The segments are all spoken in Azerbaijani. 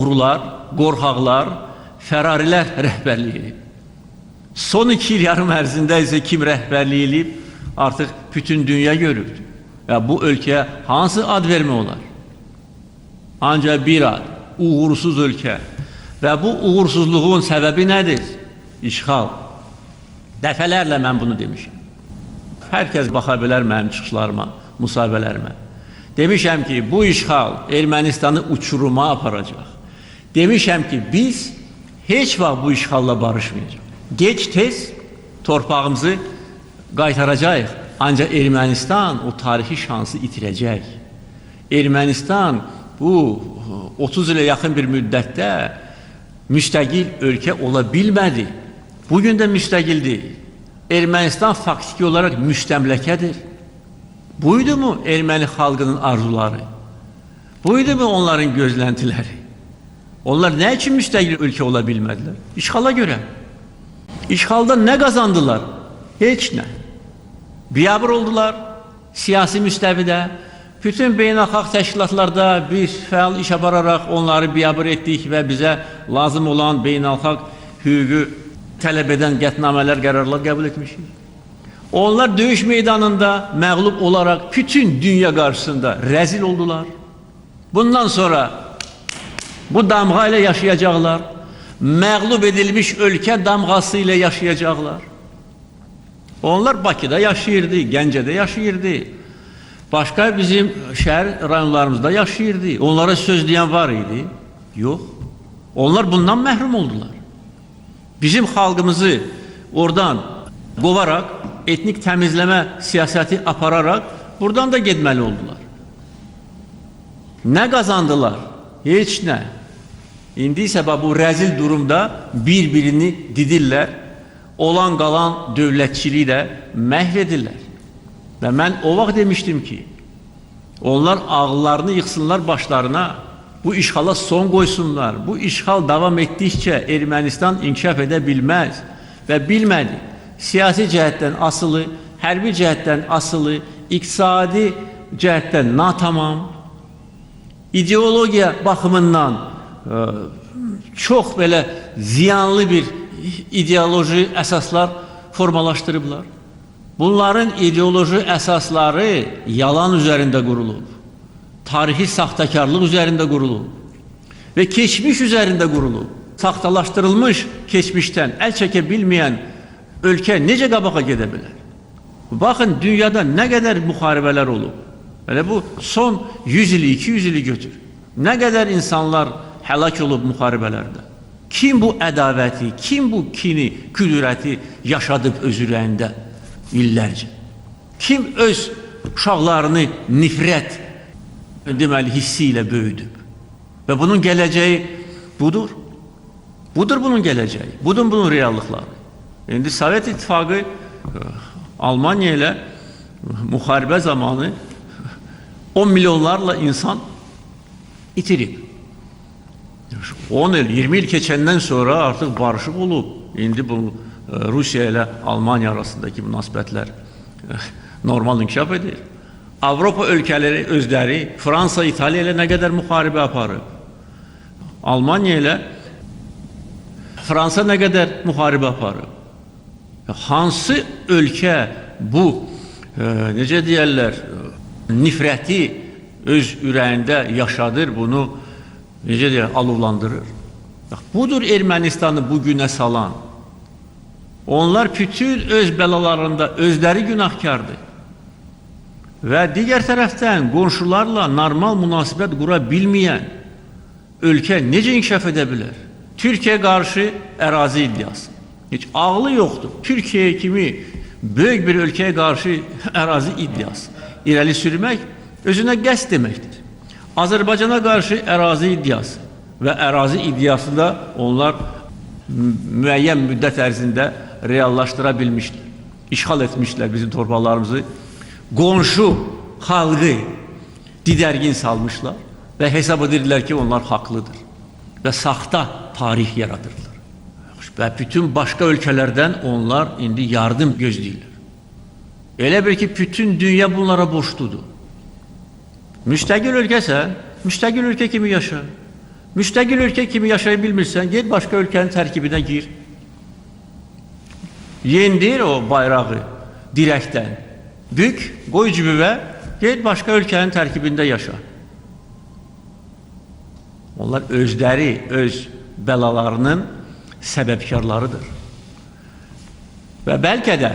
Rular, qorxaqlar, fərarilər rəhbərlik edib. Son iki il yarım ərzində isə kim rəhbərlik edib, artıq bütün dünya görür. Və bu ölkəyə hansı ad vermək olar? Ancaq bir ad, uğursuz ölkə. Və bu uğursuzluğun səbəbi nədir? İşğal. Dəfələrlə mən bunu demişim. Hər kəs baxa bilər mənim çıxışlarıma, müsahibələrimə. Demişəm ki, bu işğal Ermənistanı uçuruma aparacaq. Demişəm ki, biz heç vaxt bu işğalla barışmayacaq. Geç-tez torpağımızı qaytaracağıq. Ancaq Ermənistan o tarixi şansı itirəcək. Ermənistan bu 30 ilə yaxın bir müddətdə müstəqil ölkə ola bilmədi. Bugün də müstəqil deyil. Ermənistan faktiki olaraq müstəmləkədir. Buydu mu erməni xalqının arzuları? Buydu mu onların gözləntiləri? Onlar nə üçün müstəqil ölkə ola bilmədilər? İşğala görə. İşğalda nə qazandılar? Heç nə. Biabır oldular siyasi müstəvidə. Bütün beynəlxalq təşkilatlarda biz fəal iş apararaq onları biabır etdik və bizə lazım olan beynəlxalq hüququ tələb edən qətnamələr, qərarlar qəbul etmişik. Onlar döyüş meydanında məğlub olaraq bütün dünya qarşısında rəzil oldular. Bundan sonra bu damğa ilə yaşayacaqlar. Məğlub edilmiş ölkə damğası ilə yaşayacaqlar. Onlar Bakıda yaşayırdı, Gəncədə yaşayırdı. Başqa bizim şəhər rayonlarımızda yaşayırdı. Onlara söz deyən var idi. Yox. Onlar bundan məhrum oldular. Bizim xalqımızı oradan qovaraq, etnik təmizləmə siyasəti apararaq buradan da getməli oldular. Nə qazandılar? Heç nə. İndi isə bu rəzil durumda bir-birini didirlər, olan qalan dövlətçiliyi də məhv edirlər. Və mən o vaxt demişdim ki, onlar ağıllarını yıxsınlar başlarına, bu işğala son qoysunlar. Bu işğal davam etdikcə Ermənistan inkişaf edə bilməz və bilmədi. Siyasi cəhətdən asılı, hərbi cəhətdən asılı, iqtisadi cəhətdən natamam, ideologiya baxımından çox belə ziyanlı bir ideoloji əsaslar formalaşdırıblar. Bunların ideoloji əsasları yalan üzərində qurulub. Tarixi saxtakarlıq üzərində qurulub və keçmiş üzərində qurulub. Saxtalaşdırılmış keçmişdən əl çəkə bilməyən ölkə necə qabağa gedə bilər? Baxın dünyada nə qədər müharibələr olub. Elə bu son 100 ili, 200 ili götür. Nə qədər insanlar həlak olub müharibələrdə. Kim bu ədavəti, kim bu kini, kudurəti yaşadıb öz ürəyində illərcə? Kim öz uşaqlarını nifrət deməli hissi ilə böyüdüb? Və bunun gələcəyi budur. Budur bunun gələcəyi. Budur bunun reallıqları. İndi Sovet İttifaqı Almaniya ilə müharibə zamanı 10 milyonlarla insan itirib. 10 il, 20 il keçəndən sonra artıq barışıq olub. İndi bu Rusiya ilə Almaniya arasındakı münasibətlər normal inkişaf edir. Avropa ölkələri özləri Fransa, İtaliya ilə nə qədər müharibə aparıb. Almaniya ilə Fransa nə qədər müharibə aparıb. Hansı ölkə bu e, necə deyərlər nifrəti öz ürəyində yaşadır, bunu necə deyər, alovlandırır. Bax, budur Ermənistanı bu günə salan. Onlar bütün öz bəlalarında özləri günahkardır. Və digər tərəfdən qonşularla normal münasibət qura bilməyən ölkə necə inkişaf edə bilər? Türkiyə qarşı ərazi iddiası. Heç ağlı yoxdur. Türkiyə kimi böyük bir ölkəyə qarşı ərazi iddiası. İrəli sürmək özünə qəsd deməkdir. Azərbaycana qarşı ərazi iddiası və ərazi iddiasını da onlar müəyyən müddət ərzində reallaşdıra bilmişlər. İşğal etmişlər bizim torpaqlarımızı. Qonşu xalqı didərgin salmışlar və hesab edirlər ki, onlar haqlıdır və saxta tarix yaradırlar. Və bütün başqa ölkələrdən onlar indi yardım gözləyirlər. Elə bir ki, bütün dünya bunlara borçludur. Müstəqil ölkəsən, müstəqil ölkə kimi yaşa. Müstəqil ölkə kimi yaşaya bilmirsən, get başqa ölkənin tərkibinə gir. Yendir o bayrağı dirəkdən. Bük, qoy cibivə, get başqa ölkənin tərkibində yaşa. Onlar özləri, öz bəlalarının səbəbkarlarıdır. Və bəlkə də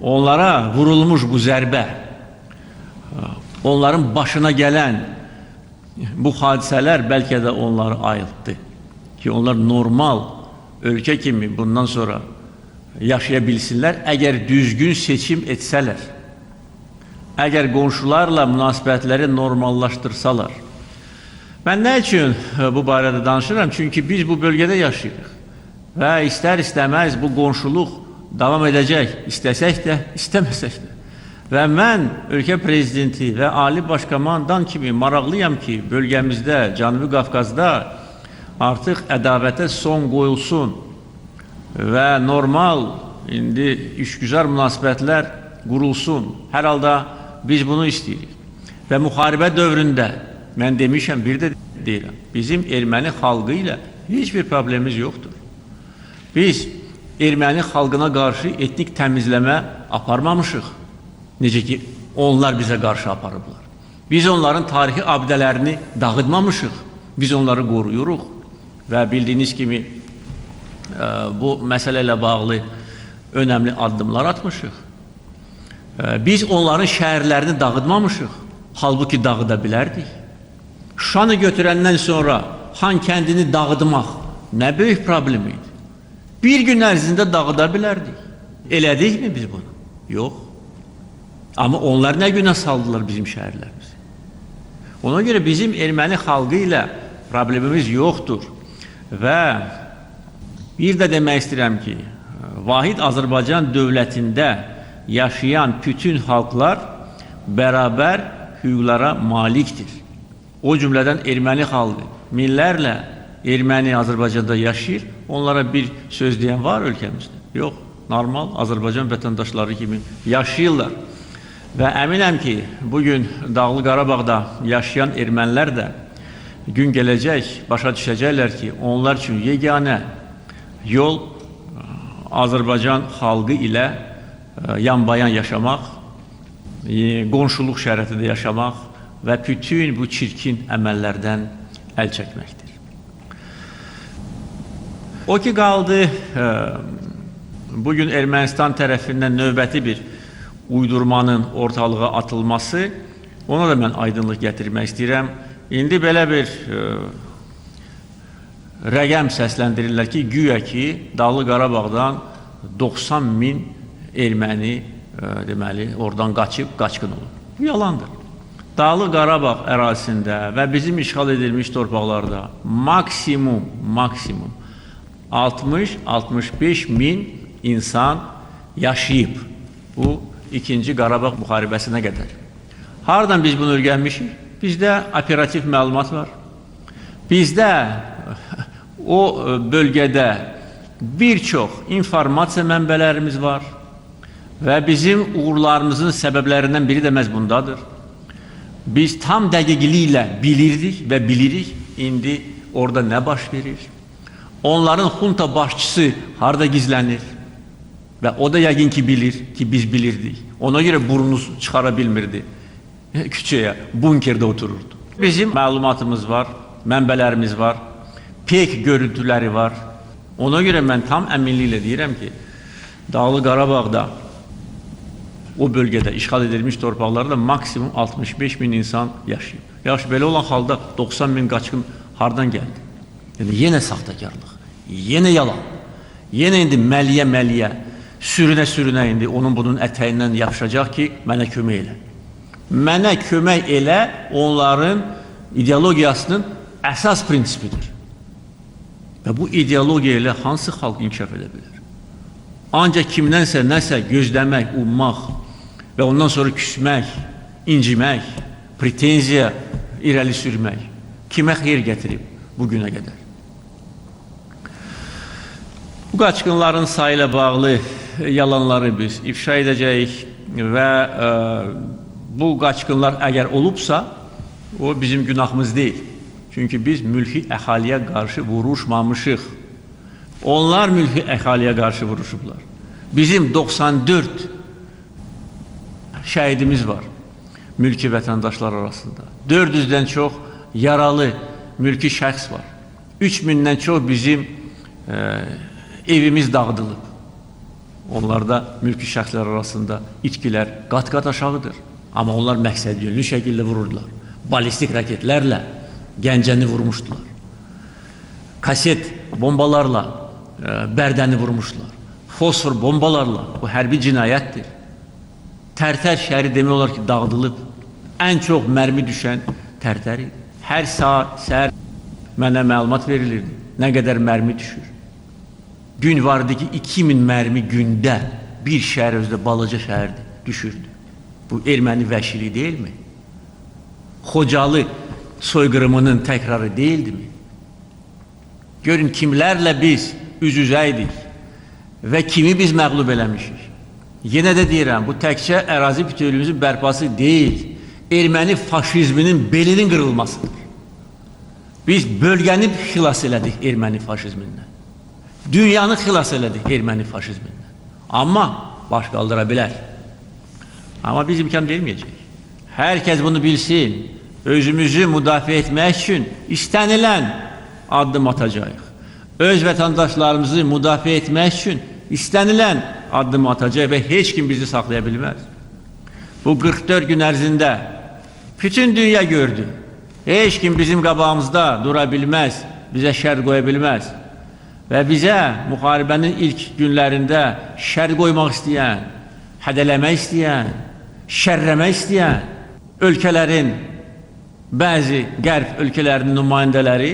onlara vurulmuş bu zərbə, onların başına gələn bu hadisələr bəlkə də onları ayıltdı. Ki onlar normal ölkə kimi bundan sonra yaşaya bilsinlər, əgər düzgün seçim etsələr, əgər qonşularla münasibətləri normallaşdırsalar. Mən nə üçün e, bu barədə danışıram? Çünki biz bu bölgədə yaşayırıq və istər-istəməz bu qonşuluq davam edəcək, istəsək də, istəməsək də. Və mən ölkə prezidenti və ali baş komandan kimi maraqlıyam ki, bölgəmizdə, Cənubi Qafqazda artıq ədavətə son qoyulsun və normal indi işgüzar münasibətlər qurulsun. Hər halda biz bunu istəyirik. Və müharibə dövründə mən demişəm, bir də deyirəm, bizim erməni xalqı ilə heç bir problemimiz yoxdur. Biz erməni xalqına qarşı etnik təmizləmə aparmamışıq. Necə ki, onlar bizə qarşı aparıblar. Biz onların tarixi abidələrini dağıtmamışıq. Biz onları qoruyuruq və bildiyiniz kimi ə, bu məsələ ilə bağlı önəmli addımlar atmışıq. Ə, Biz onların şəhərlərini dağıtmamışıq. Halbuki dağıda bilərdik. Şanı götürəndən sonra Han kəndini dağıtmaq nə böyük problem idi. Bir gün ərzində dağıda bilərdik. Elədikmi biz bunu? Yox. Amma onlar nə günə saldılar bizim şəhərlərimizi? Ona görə bizim erməni xalqı ilə problemimiz yoxdur. Və bir də demək istəyirəm ki, Vahid Azərbaycan dövlətində yaşayan bütün xalqlar bərabər hüquqlara malikdir. O cümlədən erməni xalqı minlərlə erməni Azərbaycanda yaşayır. Onlara bir söz deyən var ölkəmizdə? Yox. Normal Azərbaycan vətəndaşları kimi yaşayırlar. Və əminəm ki, bugün Dağlı Qarabağda yaşayan ermənilər də gün gələcək, başa düşəcəklər ki, onlar üçün yeganə yol ə, Azərbaycan xalqı ilə ə, yanbayan yaşamaq, ə, qonşuluq şəraitində yaşamaq və bütün bu çirkin əməllərdən əl çəkməkdir. O ki qaldı, ə, bugün Ermənistan tərəfindən növbəti bir uydurmanın ortalığa atılması, ona da mən aydınlıq gətirmək istəyirəm. İndi belə bir ə, rəqəm səsləndirirlər ki, güya ki, Dağlı Qarabağdan 90 min erməni ə, deməli oradan qaçıb qaçqın olub. Bu yalandır. Dağlı Qarabağ ərazisində və bizim işğal edilmiş torpaqlarda maksimum maksimum 60-65 min insan yaşayıb. Bu ikinci Qarabağ müharibəsinə qədər. Hardan biz bunu öyrənmişik? Bizdə operativ məlumat var. Bizdə o bölgədə bir çox informasiya mənbələrimiz var və bizim uğurlarımızın səbəblərindən biri də məhz bundadır. Biz tam dəqiqliklə bilirdik və bilirik indi orada nə baş verir. Onların xunta başçısı harda gizlənir? Və o da yəqin ki bilir ki biz bilirdik. Ona görə burnunu çıxara bilmirdi küçəyə, bunkerdə otururdu. Bizim məlumatımız var, mənbələrimiz var, pek görüntüləri var. Ona görə mən tam əminliklə deyirəm ki, Dağlı Qarabağda o bölgədə işğal edilmiş torpaqlarda maksimum 65 min insan yaşayıb. Yaxşı, belə olan halda 90 min qaçqın hardan gəldi? Yəni, yenə saxtakarlıq, yenə yalan, yenə indi məliyə-məliyə, sürünə-sürünə indi onun bunun ətəyindən yapışacaq ki, mənə kömək elə. Mənə kömək elə onların ideologiyasının əsas prinsipidir. Və bu ideologiya ilə hansı xalq inkişaf edə bilər? Ancaq kimdənsə nəsə gözləmək, ummaq və ondan sonra küsmək, incimək, pretenziya irəli sürmək kimə xeyir gətirib bu günə qədər? Bu qaçqınların sayı ilə bağlı yalanları biz ifşa edəcəyik və ə, bu qaçqınlar əgər olubsa, o bizim günahımız deyil. Çünki biz mülki əhaliyə qarşı vuruşmamışıq. Onlar mülki əhaliyə qarşı vuruşublar. Bizim 94 şəhidimiz var mülki vətəndaşlar arasında. 400-dən çox yaralı mülki şəxs var. 3000-dən çox bizim e, evimiz dağıdılıb. Onlarda mülki şəxslər arasında itkilər qat-qat aşağıdır. Amma onlar məqsəd yönlü şəkildə vururdular. Balistik raketlərlə Gəncəni vurmuşdular. Kaset bombalarla e, Bərdəni vurmuşdular. Fosfor bombalarla bu hərbi cinayətdir. Tərtər şəhəri demək olar ki, dağıdılıb. Ən çox mərmi düşən Tərtər idi. Hər saat, səhər mənə məlumat verilirdi. Nə qədər mərmi düşür. Gün vardı ki, 2000 mərmi gündə bir şəhər özdə balaca şəhərdir, düşürdü. Bu erməni vəhşiliyi deyilmi? Xocalı soyqırımının təkrarı deyildimi? Görün kimlərlə biz üz-üzə idik və kimi biz məğlub eləmişik. Yenə də deyirəm, bu təkcə ərazi bütövlüyümüzün bərpası deyil, erməni faşizminin belinin qırılmasıdır. Biz bölgəni xilas elədik erməni faşizmindən. Dünyanı xilas elədik erməni faşizmindən. Amma baş qaldıra bilər. Amma biz imkan verməyəcək. Hər kəs bunu bilsin. Özümüzü müdafiə etmək üçün istənilən addım atacağıq. Öz vətəndaşlarımızı müdafiə etmək üçün istənilən addım atacaq və heç kim bizi saxlaya bilməz. Bu 44 gün ərzində bütün dünya gördü. Heç kim bizim qabağımızda dura bilməz, bizə şər bilməz. Və bizə müharibənin ilk günlərində şər qoymaq istəyən, hədələmək istəyən, şərrəmək istəyən ölkələrin bəzi qərb ölkələrinin nümayəndələri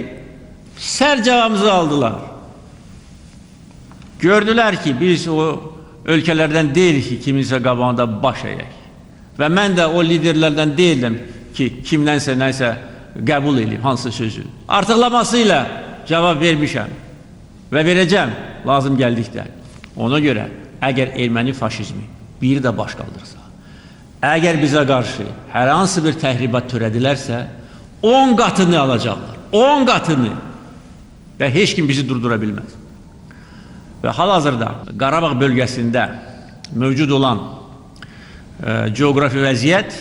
sər cavabımızı aldılar. Gördülər ki, biz o ölkələrdən deyilik ki, kiminsə qabağında baş əyək. Və mən də o liderlərdən deyildim ki, kimdənsə nəsə qəbul edeyim, hansı sözü. Artıqlaması ilə cavab vermişəm və verəcəm lazım gəldikdə. Ona görə əgər erməni faşizmi biri də baş qaldırsa, əgər bizə qarşı hər hansı bir təhribat törədilərsə, 10 qatını alacaqlar. 10 qatını. Və heç kim bizi durdura bilməz. Və hal-hazırda Qarabağ bölgəsində mövcud olan e, coğrafi vəziyyət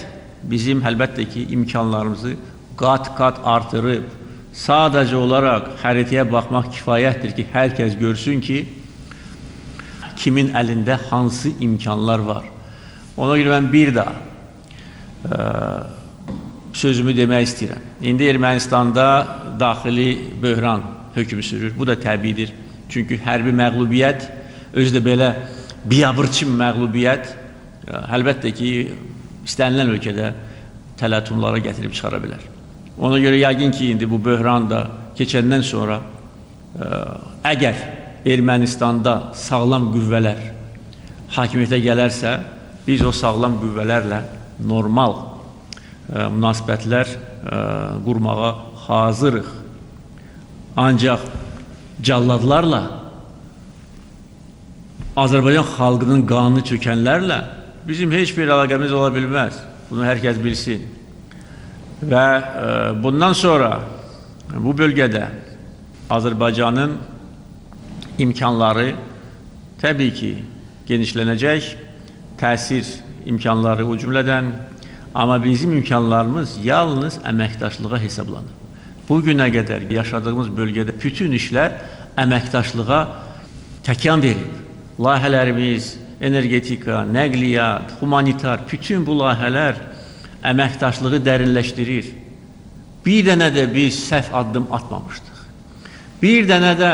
bizim əlbəttə ki, imkanlarımızı qat-qat artırıb. Sadəcə olaraq xəritəyə baxmaq kifayətdir ki, hər kəs görsün ki, kimin əlində hansı imkanlar var. Ona görə mən bir daha e, sözümü demək istəyirəm. İndi Ermənistanda daxili böhran hökm sürür. Bu da təbiidir. Çünki hərbi məğlubiyyət özü də belə biabırçı məğlubiyyət ə, əlbəttə ki, istənilən ölkədə tələtumlara gətirib çıxara bilər. Ona görə yəqin ki, indi bu böhran da keçəndən sonra ə, əgər Ermənistanda sağlam qüvvələr hakimiyyətə gələrsə, biz o sağlam qüvvələrlə normal ə, münasibətlər ə, qurmağa hazırıq. Ancaq calladlarla Azərbaycan xalqının qanını çökənlərlə bizim heç bir əlaqəmiz ola bilməz. Bunu hər kəs bilsin. Və e, bundan sonra bu bölgədə Azərbaycanın imkanları təbii ki, genişlənəcək, təsir imkanları o cümlədən, amma bizim imkanlarımız yalnız əməkdaşlığa hesablanır. Bugünə qədər yaşadığımız bölgədə bütün işlər əməkdaşlığa təkan verib. Layihələrimiz, energetika, nəqliyyat, humanitar, bütün bu layihələr əməkdaşlığı dərinləşdirir. Bir dənə də biz səhv addım atmamışdıq. Bir dənə də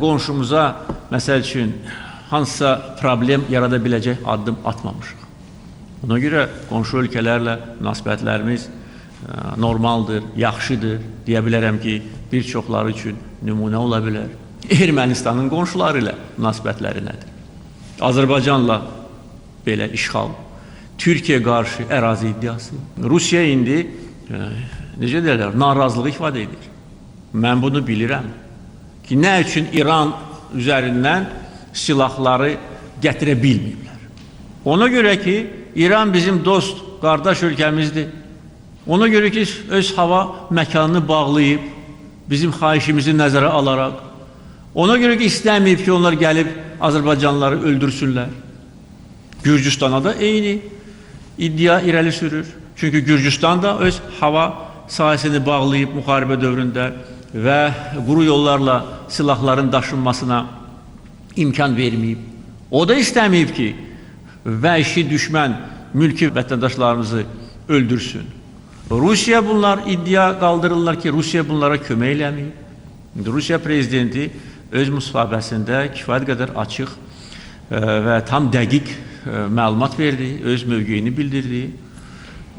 qonşumuza, məsəl üçün, hansısa problem yarada biləcək addım atmamışıq. Ona görə qonşu ölkələrlə münasibətlərimiz normaldır, yaxşıdır. Deyə bilərəm ki, bir çoxları üçün nümunə ola bilər. Ermənistanın qonşuları ilə münasibətləri nədir? Azərbaycanla belə işğal, Türkiyə qarşı ərazi iddiası. Rusiya indi e, necə deyirlər, narazılıq ifadə edir. Mən bunu bilirəm ki, nə üçün İran üzərindən silahları gətirə bilməyiblər. Ona görə ki, İran bizim dost, qardaş ölkəmizdir. Ona görə ki, öz hava məkanını bağlayıb, bizim xahişimizi nəzərə alaraq ona görə ki istəməyib ki onlar gəlib Azərbaycanlıları öldürsünlər. Gürcüstana da eyni iddia irəli sürür. Çünki Gürcüstan da öz hava sahəsini bağlayıb müharibə dövründə və quru yollarla silahların daşınmasına imkan verməyib. O da istəməyib ki, vəhşi düşmən mülki vətəndaşlarımızı öldürsün. Rusiya bunlar iddia qaldırırlar ki, Rusiya bunlara kömək eləməyib. Rusiya prezidenti öz müsahibəsində kifayət qədər açıq e, və tam dəqiq məlumat verdi, öz mövqeyini bildirdi.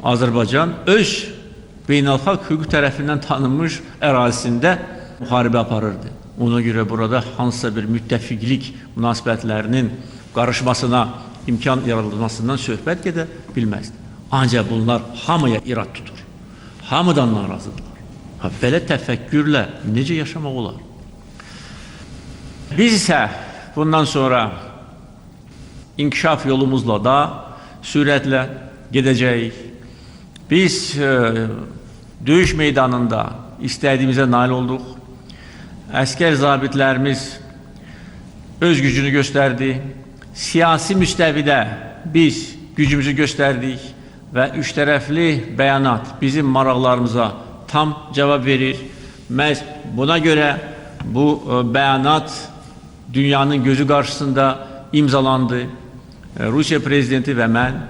Azərbaycan öz beynəlxalq hüquq tərəfindən tanınmış ərazisində müharibə aparırdı. Ona görə burada hansısa bir müttəfiqlik münasibətlərinin qarışmasına imkan yaradılmasından söhbət gedə bilməzdi. Ancaq bunlar hamıya irad tutur. Hamıdan narazıdırlar. Ha, belə təfəkkürlə necə yaşamaq olar? Biz isə bundan sonra inkişaf yolumuzla da sürətlə gedəcəyik. Biz e, döyüş meydanında istədiyimizə nail olduq. Əskər zabitlərimiz öz gücünü göstərdi. Siyasi müstəvidə biz gücümüzü göstərdik və üç tərəfli bəyanat bizim maraqlarımıza tam cavab verir. Məhz buna görə bu e, bəyanat dünyanın gözü qarşısında imzalandı. Rusiya prezidenti və mən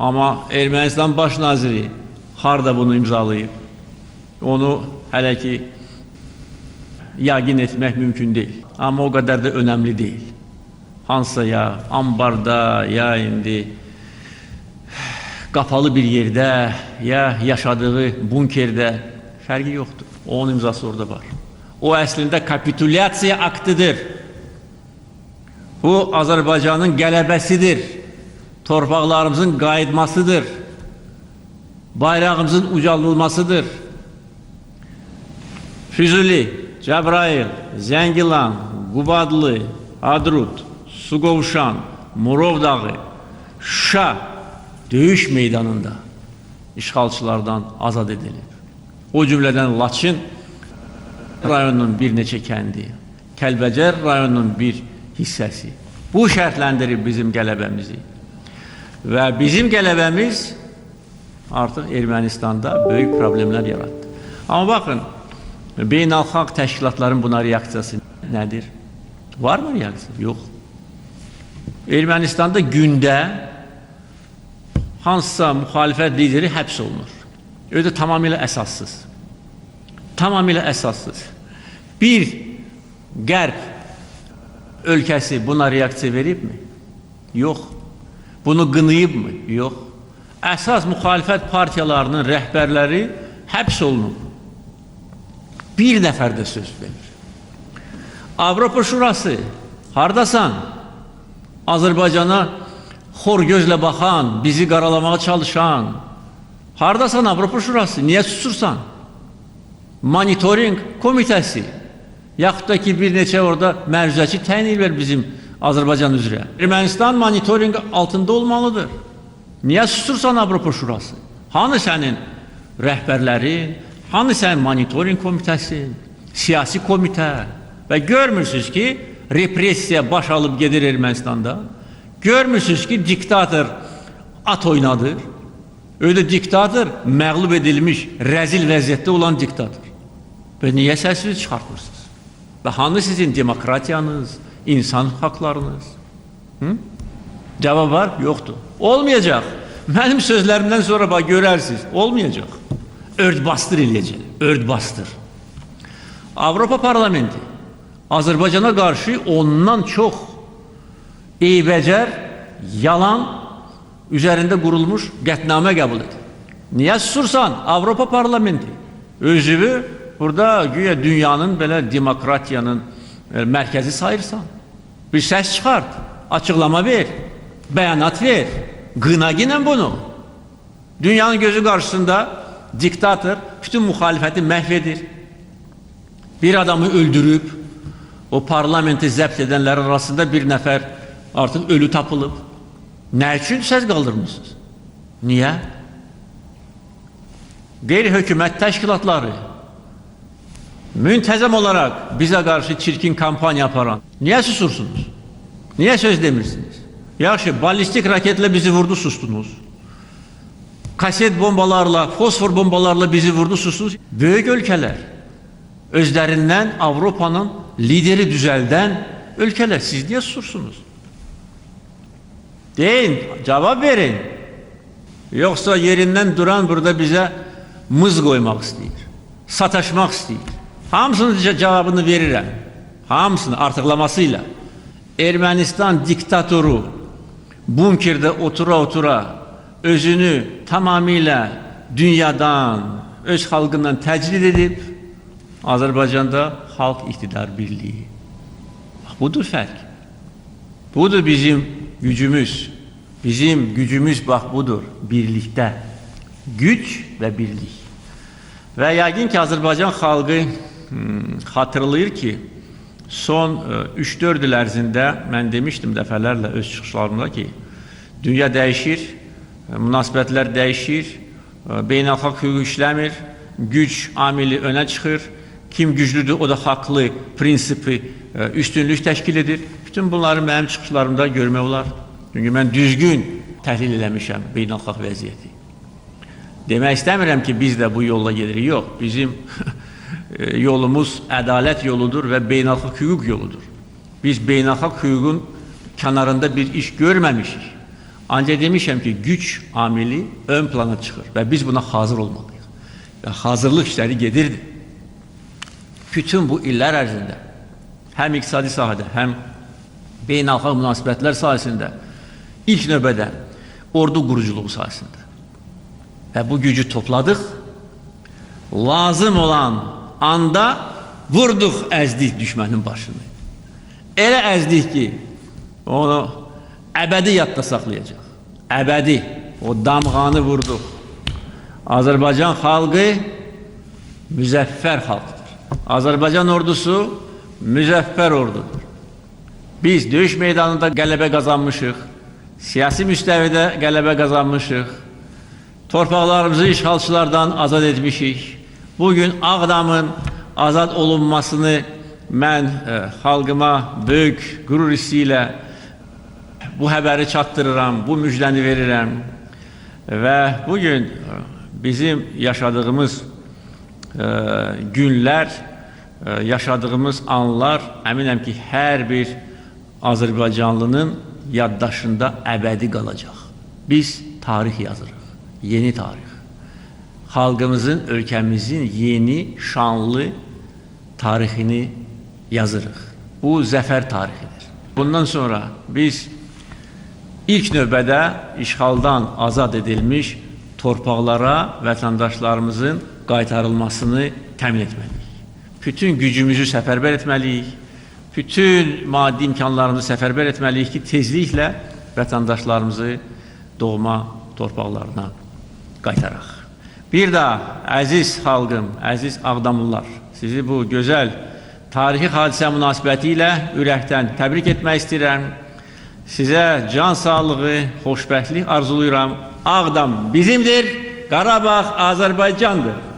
Amma Ermənistan baş naziri harda bunu imzalayıb? Onu hələ ki yaqin etmək mümkün deyil. Amma o qədər də önəmli deyil. Hansısa ya ambarda, ya indi qapalı bir yerdə, ya yaşadığı bunkerdə fərqi yoxdur. Onun imzası orada var. O əslində kapitulyasiya aktıdır. Bu Azərbaycanın qələbəsidir torpaqlarımızın qayıtmasıdır. Bayrağımızın ucaldılmasıdır. Füzuli, Cəbrayil, Zəngilan, Qubadlı, Adrut, Suqovuşan, Murov dağı, Şuşa döyüş meydanında işğalçılardan azad edilib. O cümlədən Laçın rayonunun bir neçə kəndi, Kəlbəcər rayonunun bir hissəsi. Bu şərtləndirir bizim qələbəmizi. Və bizim qələbəmiz artıq Ermənistanda böyük problemlər yaratdı. Amma baxın, beynəlxalq təşkilatların buna reaksiyası nədir? Varmı reaksiya? Yox. Ermənistanda gündə hansısa müxalifət lideri həbs olunur. Özü tamamilə əsassız. Tamamilə əsassız. Bir qərb ölkəsi buna reaksiya veribmi? Yox. Bunu qınayıb mı? Yox. Əsas müxalifət partiyalarının rəhbərləri həbs olunub. Bir nəfər də söz verir. Avropa Şurası, hardasan? Azərbaycana xor gözlə baxan, bizi qaralamağa çalışan, hardasan Avropa Şurası? Niyə susursan? Monitoring komitəsi, yaxud da ki, bir neçə orada məruzəçi təyin edirlər bizim Azərbaycan üzrə. Ermənistan monitoring altında olmalıdır. Niyə susursan Avropa Şurası? Hanı sənin rəhbərlərin, hanı sənin monitoring komitəsin, siyasi komitə və görmürsünüz ki, repressiya baş alıb gedir Ermənistanda. Görmürsünüz ki, diktator at oynadır. Öyle diktator məğlub edilmiş, rəzil vəziyyətdə olan diktator. Və niyə səsinizi çıxartmırsınız? Hanı sizin demokratiyanız, insan haklarınız? Hı? Cevap var, yoktu. Olmayacak. Benim sözlerimden sonra bak görersiniz. Olmayacak. Ört bastır eləyəcək. Ört bastır. Avropa Parlamenti Azərbaycana qarşı ondan çox eybəcər, yalan üzərində qurulmuş qətnamə qəbul edir. Niyə susursan? Avropa Parlamenti özünü burada güya dünyanın belə demokratiyanın e, mərkəzi sayırsan. Bir səs çıxart, açıqlama ver, bəyanat ver, qına ginən bunu. Dünyanın gözü qarşısında diktator bütün müxalifəti məhv. Bir adamı öldürüb, o parlamenti zəbt edənlər arasında bir nəfər artıq ölü tapılıb. Nə üçün səs qaldırmısınız? Niyə? Qeyri-hökumət təşkilatları müntəzəm olaraq bizə qarşı çirkin kampaniya aparan, niyə susursunuz? Niyə söz demirsiniz? Yaxşı, ballistik raketlə bizi vurdu, sustunuz. Kaset bombalarla, fosfor bombalarla bizi vurdu, sustunuz. Böyük ölkələr, özlərindən Avropanın lideri düzəldən ölkələr, siz niyə susursunuz? Deyin, cavab verin. Yoksa yerinden duran burada bize mız koymak istiyor. Sataşmak istiyor. Hamısının cevabını verirəm. Hamısını artıqlamasıyla. Ermənistan diktatoru bunkerde otura otura özünü tamamıyla dünyadan, öz xalqından təcrid edib Azərbaycanda xalq iqtidar birliği. Bax, Budur fərq. Budur bizim gücümüz. Bizim gücümüz bak budur. Birlikte. Güç ve birlik. Ve yəqin ki Azərbaycan xalqı xatırlayır ki son e, 3-4 il ərzində mən demişdim dəfələrlə öz çıxışlarımda ki dünya dəyişir, e, münasibətlər dəyişir, e, beynəlxalq hüquq işləmir, güc amili önə çıxır. Kim güclüdür o da haqlı prinsipi e, üstünlük təşkil edir. Bütün bunları mənim çıxışlarımda görmək olar. Çünki mən düzgün təhlil eləmişəm beynəlxalq vəziyyəti. Demək istəmirəm ki, biz də bu yolla gedirik. Yox, bizim e, yolumuz ədalət yoludur və beynəlxalq hüquq yoludur. Biz beynəlxalq hüququn kənarında bir iş görməmişik. Ancaq demişəm ki, güc amili ön plana çıxır və biz buna hazır olmalıyıq. Və hazırlıq işləri gedirdi. Bütün bu illər ərzində həm iqtisadi sahədə, həm beynəlxalq münasibətlər sahəsində ilk növbədə ordu quruculuğu sahəsində və bu gücü topladıq. Lazım olan anda vurduq, əzdik düşmənin başını. Elə əzdik ki, onu əbədi yadda saxlayacaq. Əbədi. O damğanı vurduq. Azərbaycan xalqı müzəffər xalqdır. Azərbaycan ordusu müzəffər ordudur. Biz döyüş meydanında qələbə qazanmışıq. Siyasi müstəvidə qələbə qazanmışıq. Torpaqlarımızı işğalçılardan azad etmişik. Bugün Ağdamın azad olunmasını mən e, xalqıma böyük qürur hissi ilə bu həbəri çatdırıram, bu müjdəni verirəm. Və bugün e, bizim yaşadığımız e, günlər, e, yaşadığımız anlar əminəm ki, hər bir Azərbaycanlının yaddaşında əbədi qalacaq. Biz tarix yazırıq, yeni tarix. Xalqımızın, ölkəmizin yeni, şanlı tarixini yazırıq. Bu zəfər tarixidir. Bundan sonra biz ilk növbədə işğaldan azad edilmiş torpaqlara vətəndaşlarımızın qaytarılmasını təmin etməliyik. Bütün gücümüzü səfərbər etməliyik. Bütün maddi imkanlarımızı səfərbər etməliyik ki, tezliklə vətəndaşlarımızı doğma torpaqlarına qaytaraq. Bir daha əziz xalqım, əziz Ağdamlılar, sizi bu gözəl tarixi hadisə münasibəti ilə ürəkdən təbrik etmək istəyirəm. Sizə can sağlığı, xoşbəxtlik arzulayıram. Ağdam bizimdir, Qarabağ Azərbaycandır.